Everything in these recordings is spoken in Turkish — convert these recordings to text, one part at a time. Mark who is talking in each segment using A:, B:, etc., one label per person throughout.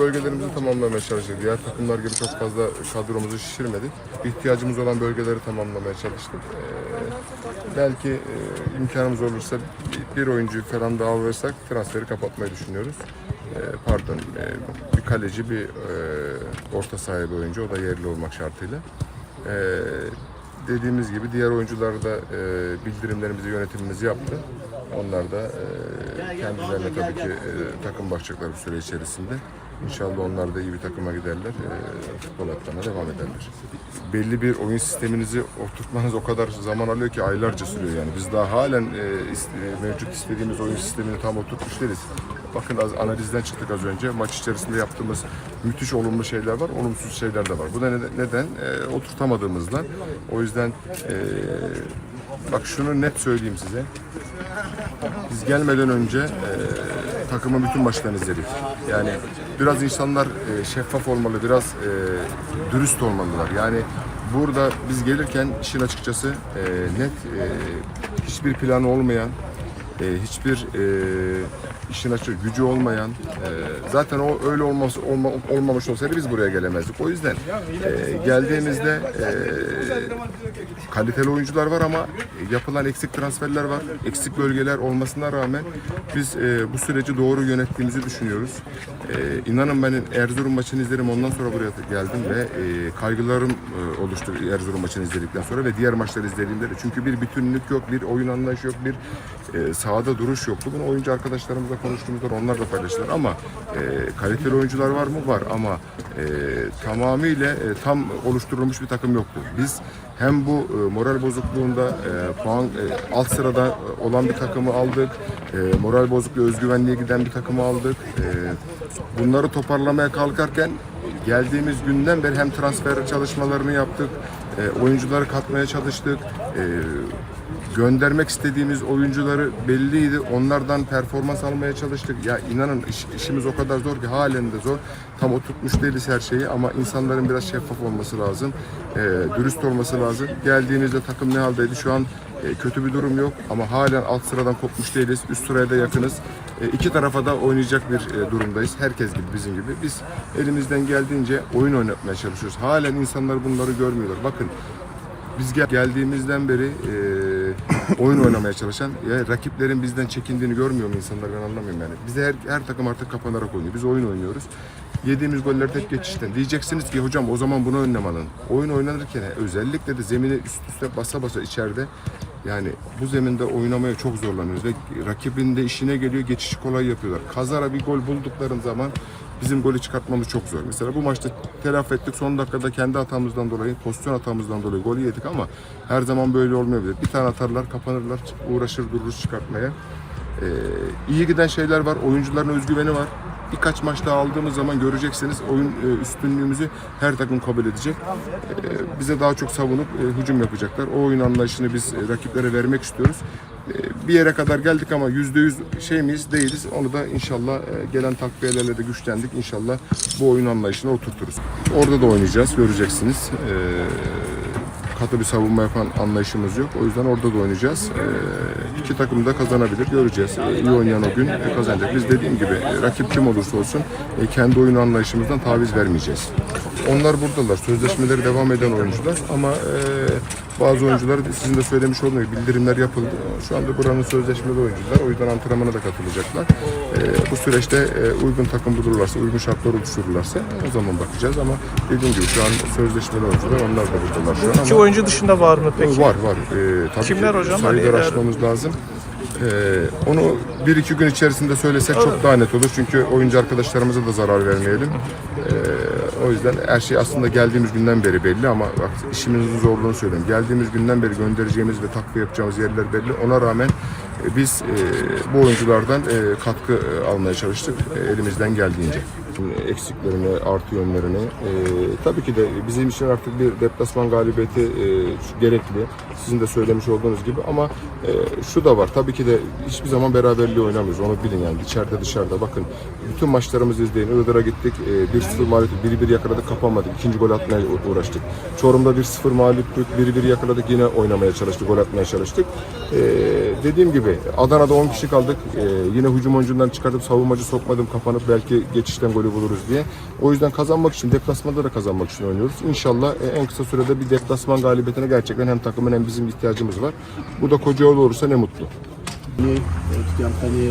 A: bölgelerimizi tamamlamaya çalıştık. Diğer takımlar gibi çok fazla kadromuzu şişirmedik. İhtiyacımız olan bölgeleri tamamlamaya çalıştık. Ee, belki e, imkanımız olursa bir, oyuncuyu falan daha alırsak transferi kapatmayı düşünüyoruz. Ee, pardon, e, bir kaleci, bir e, orta sahibi oyuncu, o da yerli olmak şartıyla. Ee, dediğimiz gibi diğer oyuncular da e, bildirimlerimizi, yönetimimiz yaptı. Onlar da e, kendilerine tabii ki e, takım bakacaklar bu süre içerisinde. İnşallah onlar da iyi bir takıma giderler. E, futbol hayatlarına devam ederler. Belli bir oyun sisteminizi oturtmanız o kadar zaman alıyor ki aylarca sürüyor yani. Biz daha halen e, ist- e, mevcut istediğimiz oyun sistemini tam oturtmuş değiliz. Bakın az analizden çıktık az önce. Maç içerisinde yaptığımız müthiş olumlu şeyler var, olumsuz şeyler de var. Bu da neden? neden? E, oturtamadığımızdan. O yüzden e, bak şunu net söyleyeyim size. Biz gelmeden önce e, takımın bütün maçlarını izledik. Yani biraz insanlar e, şeffaf olmalı, biraz e, dürüst olmalılar. Yani burada biz gelirken işin açıkçası e, net e, hiçbir planı olmayan, e, hiçbir e, işin açık gücü olmayan, e, zaten o öyle olması olma, olmamış olsaydı biz buraya gelemezdik. O yüzden e, geldiğimizde e, kaliteli oyuncular var ama yapılan eksik transferler var. Eksik bölgeler olmasına rağmen biz e, bu süreci doğru yönettiğimizi düşünüyoruz. E, inanın ben Erzurum maçını izlerim ondan sonra buraya geldim ve e, kaygılarım e, oluştu Erzurum maçını izledikten sonra ve diğer maçları izlediğimde de. Çünkü bir bütünlük yok, bir oyun anlayışı yok, bir e, sahada duruş yok. Bugün oyuncu arkadaşlarımızla konuştuğumuzda onlar da paylaştılar ama e, kaliteli oyuncular var mı? Var ama e, tamamıyla e, tam oluşturulmuş bir takım yoktu. Biz hem bu e, moral bozukluğunda e, puan e, alt sırada e, olan bir takımı aldık. E, moral bozukluğu, özgüvenliğe giden bir takımı aldık. E, bunları toparlamaya kalkarken geldiğimiz günden beri hem transfer çalışmalarını yaptık, e, oyuncuları katmaya çalıştık. E, göndermek istediğimiz oyuncuları belliydi. Onlardan performans almaya çalıştık. Ya inanın iş- işimiz o kadar zor ki halen de zor. Tam oturtmuş değiliz her şeyi ama insanların biraz şeffaf olması lazım. E, dürüst olması lazım. Geldiğinizde takım ne haldeydi? Şu an e, kötü bir durum yok ama halen alt sıradan kopmuş değiliz. Üst sıraya da yakınız. E, iki tarafa da oynayacak bir e, durumdayız. Herkes gibi bizim gibi. Biz elimizden geldiğince oyun oynatmaya çalışıyoruz. Halen insanlar bunları görmüyorlar. Bakın biz gel- geldiğimizden beri e, oyun oynamaya çalışan ya rakiplerin bizden çekindiğini görmüyor mu insanlar ben anlamıyorum yani. Bize her, her takım artık kapanarak oynuyor. Biz oyun oynuyoruz. Yediğimiz goller tek geçişten. Diyeceksiniz ki hocam o zaman bunu önlem alın. Oyun oynanırken özellikle de zemine üst üste basa basa içeride yani bu zeminde oynamaya çok zorlanıyoruz ve rakibin de işine geliyor geçişi kolay yapıyorlar. Kazara bir gol buldukların zaman bizim golü çıkartmamız çok zor. Mesela bu maçta telafi ettik. Son dakikada kendi hatamızdan dolayı, pozisyon hatamızdan dolayı golü yedik ama her zaman böyle olmayabilir. Bir tane atarlar, kapanırlar, uğraşır dururuz çıkartmaya. Ee, iyi giden şeyler var. Oyuncuların özgüveni var. Birkaç maç daha aldığımız zaman göreceksiniz oyun e, üstünlüğümüzü her takım kabul edecek. Ee, bize daha çok savunup e, hücum yapacaklar. O oyun anlayışını biz e, rakiplere vermek istiyoruz. Ee, bir yere kadar geldik ama yüzde yüz şey miyiz değiliz. Onu da inşallah e, gelen takviyelerle de güçlendik. İnşallah bu oyun anlayışını oturturuz. Orada da oynayacağız göreceksiniz. Ee, katı bir savunma yapan anlayışımız yok. O yüzden orada da oynayacağız. Ee, iki takım da kazanabilir. Göreceğiz. İyi oynayan o gün e, kazanacak. Biz dediğim gibi e, rakip kim olursa olsun kendi oyun anlayışımızdan taviz vermeyeceğiz. Onlar buradalar. Sözleşmeleri devam eden oyuncular ama bazı oyuncular sizin de söylemiş olduğunuz gibi bildirimler yapıldı. Şu anda buranın sözleşmeli oyuncular. O yüzden antrenmana da katılacaklar. E, bu süreçte e, uygun takım bulurlarsa, uygun şartlar oluştururlarsa o zaman bakacağız ama dediğim gibi şu an sözleşmeli oyuncular onlar da buradalar şu an ama
B: İki oyuncu dışında var mı peki?
A: Var var. Ee, tabii
B: Kimler
A: ki
B: hocam?
A: Sayıları
B: Hani eğer-
A: lazım. Ee, onu bir iki gün içerisinde söylesek çok daha net olur. Çünkü oyuncu arkadaşlarımıza da zarar vermeyelim. Ee, o yüzden her şey aslında geldiğimiz günden beri belli ama bak işimizin zorluğunu söyleyeyim. Geldiğimiz günden beri göndereceğimiz ve takviye yapacağımız yerler belli. Ona rağmen e, biz e, bu oyunculardan e, katkı e, almaya çalıştık e, elimizden geldiğince. Eksiklerini, artı yönlerini. E, tabii ki de bizim için artık bir deplasman galibiyeti e, gerekli. Sizin de söylemiş olduğunuz gibi ama e, şu da var. Tabii ki de hiçbir zaman beraberliği oynamıyoruz. Onu bilin yani. İçeride dışarıda. Bakın bütün maçlarımızı izleyin. Iğdır'a gittik. E, 1-0 mağlup, 1-1 yakaladık kapamadık. İkinci gol atmaya uğraştık. Çorum'da 1-0 mağluptuk. 1-1 yakaladık. Yine oynamaya çalıştık. Gol atmaya çalıştık. E, dediğim gibi Adana'da 10 kişi kaldık. E, yine hücum oyuncundan çıkartıp savunmacı sokmadım. Kapanıp belki geçişten gol golü buluruz diye. O yüzden kazanmak için, deplasmanda da kazanmak için oynuyoruz. İnşallah e, en kısa sürede bir deplasman galibiyetine gerçekten hem takımın hem bizim ihtiyacımız var. Bu da Kocaeli olursa ne mutlu.
C: tu t'es entraîné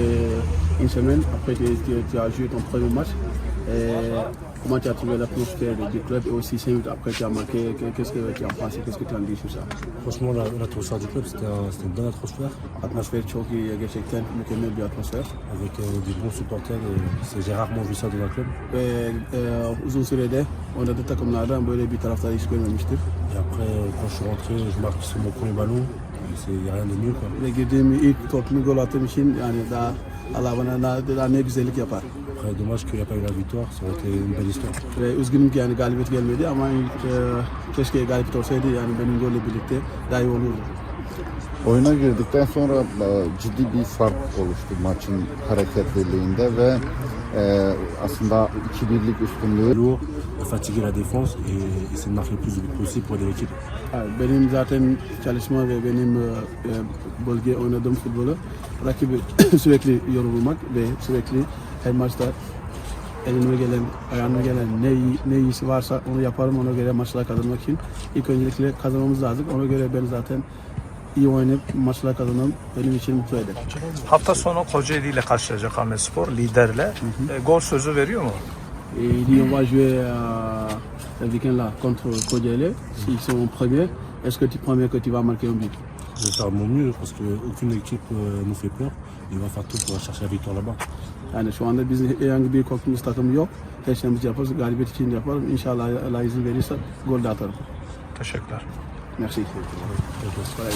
C: une semaine, après tu as joué ton premier match. Euh, comment tu as trouvé l'atmosphère du club et aussi 5 minutes après tu as marqué, que- qu'est-ce que tu as pensé, qu'est-ce que tu en dis sur ça
D: Franchement, la- l'atmosphère du club, c'était un- c'était une bonne atmosphère,
C: Atmosphère çok iyi gerçekten mükemmel bir atmosfer.
D: avec euh, des bons supporters. c'est- J'ai rarement vu ça dans un club.
C: Ve e, uzun sürede oynadığı takımlardan böyle bir taraftar hiç görmemiştir.
D: Et après, euh, quand je suis rentré, je marque sur mon premier ballon. A rien de mieux. Quoi.
C: Ve girdiğim ilk toplu gol attığım için yani daha Allah bana daha, daha ne güzellik yapar.
D: Après, dommage qu'il n'y a pas eu la victoire. Ça aurait été une belle histoire.
C: Ve üzgünüm ki yani galibiyet gelmedi ama e, keşke galibiyet olsaydı yani benim golle birlikte daha iyi olurdu.
E: Oyuna girdikten sonra e, ciddi bir fark oluştu maçın hareketliliğinde ve e, aslında 2-1'lik üstünlüğü
D: Lourd, fatiguer la défense et essayer de marquer le plus de buts possible pour l'équipe.
C: Benim zaten çalışma ve benim e, bölge oynadığım futbolu rakibi sürekli yorulmak ve sürekli her maçta elime gelen, ayağıma gelen ne iyi, ne iyisi varsa onu yaparım ona göre maçlar kazanmak için. İlk öncelikle kazanmamız lazım. Ona göre ben zaten iyi oynayıp maçlar kazanmam benim için mutlu eder.
B: Hafta sonu Kocaeli ile karşılayacak Ahmet Spor liderle. E, gol sözü veriyor mu?
C: İl dit on va jouer euh, le week-end là contre Kodjele. S'ils sont premiers, est-ce que tu promets que tu vas marquer un but
D: Je vais faire mon mieux parce qu'aucune équipe euh, nous fait peur. On va faire tout pour chercher la victoire là-bas.
C: Yani şu anda bizim herhangi bir korkumuz takım yok. Her şeyimizi yaparız. Galibiyet için de yaparım. İnşallah Allah izin verirse gol de atarım.
B: Teşekkürler.
C: Merci.